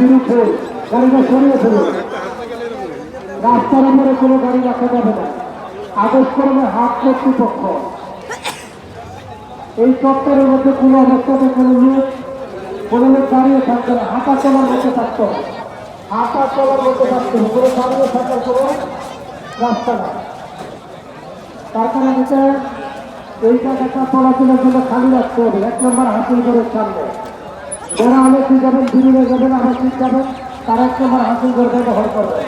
বিরুদ্ধে গাড়িটা সরিয়ে ফেলুন। রাস্তার উপরে কোনো গাড়ি রাখা যাবে না। আদেশ করবে হাত কর্তৃপক্ষ। এই চত্বরের মধ্যে কোনো অবস্থাতে কোনো লোক কোনো লোক দাঁড়িয়ে থাকবে না। হাঁটা চলার মধ্যে থাকতে হবে। হাঁটা চলার মধ্যে থাকতে হবে। কোনো দাঁড়িয়ে থাকার কোনো রাস্তা না তার কারণে এটা এই জায়গাটা চলাচলের জন্য খালি রাখতে হবে। এক নম্বর হাসিল করে সামনে। যারা আলোচি যাবেন? বিরুদ্ধে যাবেন আলোচিত যাবেন? তারা এক নম্বর হাসিল করবে।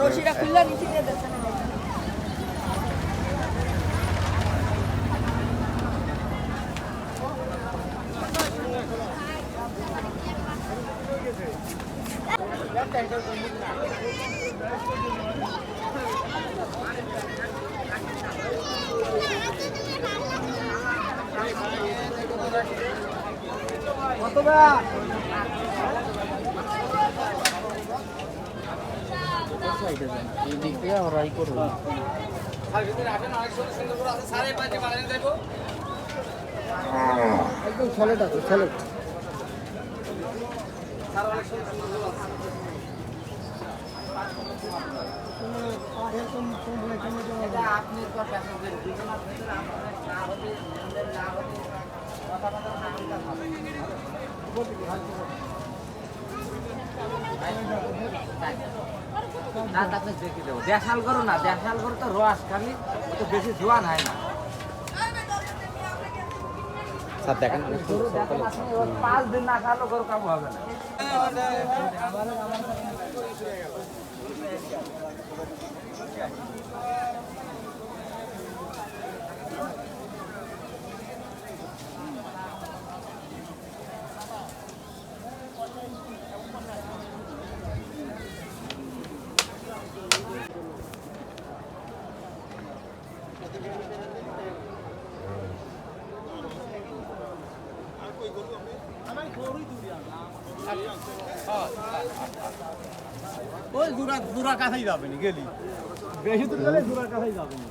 রশিটা খুললে নিচে দিয়ে দিচ্ছে না এই দিক দিয়ে ওরাই করব একদম সলেট আছে সলেট না তাকে দেখে দেবো। দেশাল করো না দেশাল করো তো রস খালি ও তো বেশি জোয়ান হয় না। স্যার দেখেন পাঁচ দিন না খালো গরু কাবু হবে না। ওই দূরা দূরা কাছাই যাবে নি গেলি। বেশি দূর গেলে দূরা কাছাই যাবে নি।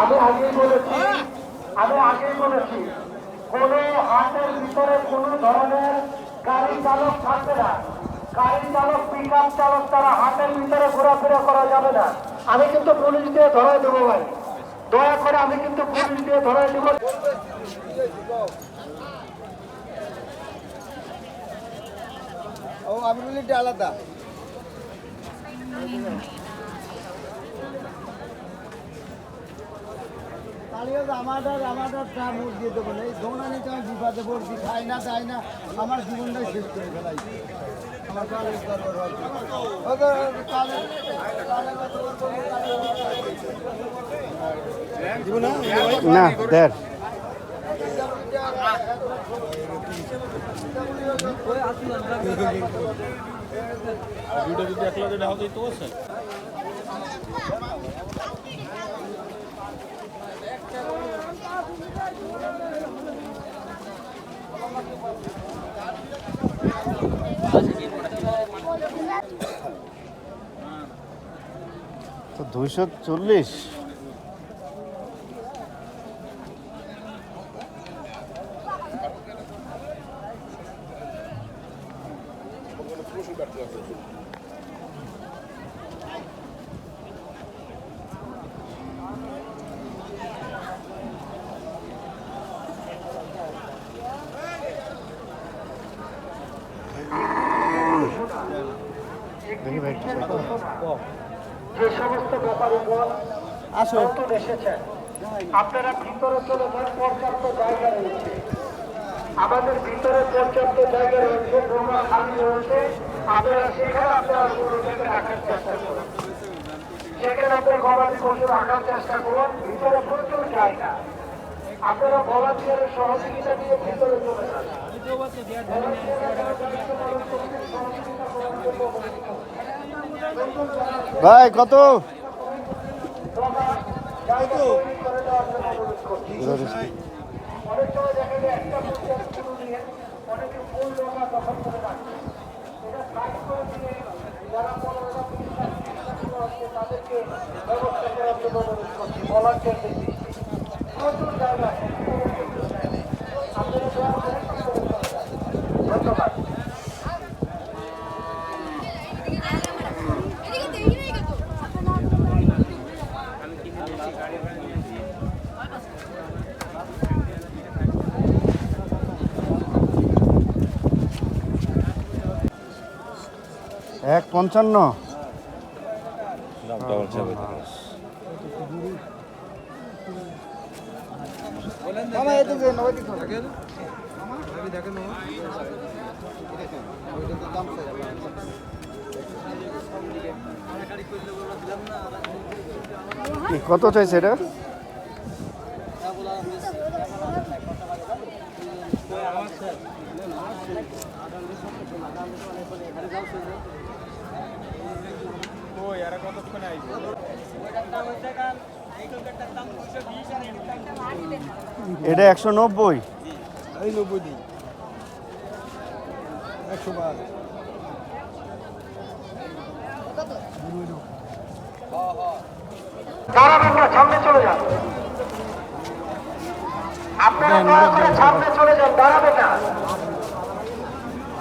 আমি আগেই বলেছি আমি আগেই বলেছি কোনো হাটের ভিতরে কোনো ধরনের গাড়ি চালক থাকবে না। গাড়ি চালক পিক চালক তারা হাটের ভিতরে ঘোরাফেরা করা যাবে না। আমি কিন্তু পুলিশ দিয়ে ধরাই দেবো ভাই। দয়া করে আমি কিন্তু পুলিশ দিয়ে ধরাই দেবো। আলাদা। দিয়ে দেবো এই আমি না খাই না আমার জীবনটাই শেষ করে ফেলাই আমার না দেড় তো দুইশো চল্লিশ। যে সমস্ত ব্যাপারীগণ নতুন এসেছেন আপনারা ভিতরে চলে যান পর্যাপ্ত জায়গা রয়েছে। আমাদের ভিতরে পর্যাপ্ত জায়গা রয়েছে ডোমা খালি রয়েছে। আপনারা সেখানে আপনারা গরুটাকে রাখার চেষ্টা করুন। সেখানে আপনার গবাদি পশু রাখার চেষ্টা করুন ভিতরে প্রচুর জায়গা। আপনারা ভলান্টিয়ারের সহযোগিতা নিয়ে ভিতরে চলে যান। ভাই কত? তাদেরকে ব্যবস্থা করার জন্য অনুরোধ এক পঞ্চান্ন। কত চাইছে এটা? আর কতক্ষণ আইব? এটা একশো নব্বই। এই নব্বই দিন। একশো বার। সামনে চলে যান আপনারা সামনে চলে যান দাঁড়াবেন না।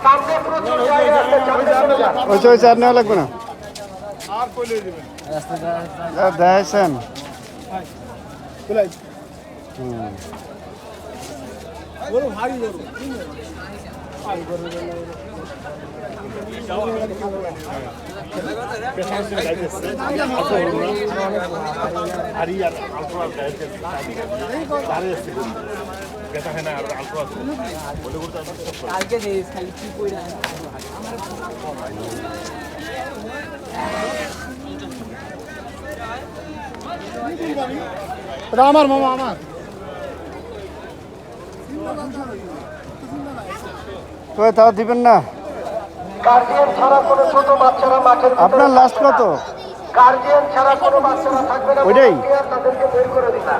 সামনে প্রচুর জায়গা আছে সামনে চলে যান। ওই ওই চার নেওয়া লাগবে না আর কইলে দিবেন যা দেখছেন চলে হুম। বড় ভারী বড় এটা আমার মামা আমার। তো তাও দিবেন না। গার্জিয়ান ছাড়া কোনো ছোট বাচ্চারা মাঠের আপনার লাস্ট কত? না। ছাড়া কোনো বাচ্চারা থাকবে না। ওইটাই? তাদেরকে বের করে দিন না।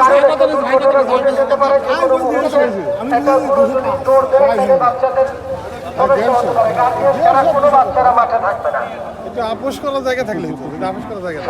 কারণ একটা দুর্ঘটনা ঘটে যেতে পারে একটা বাচ্চাদের এটা আপোষ করা জায়গা থাকলে আপোষ করা জায়গা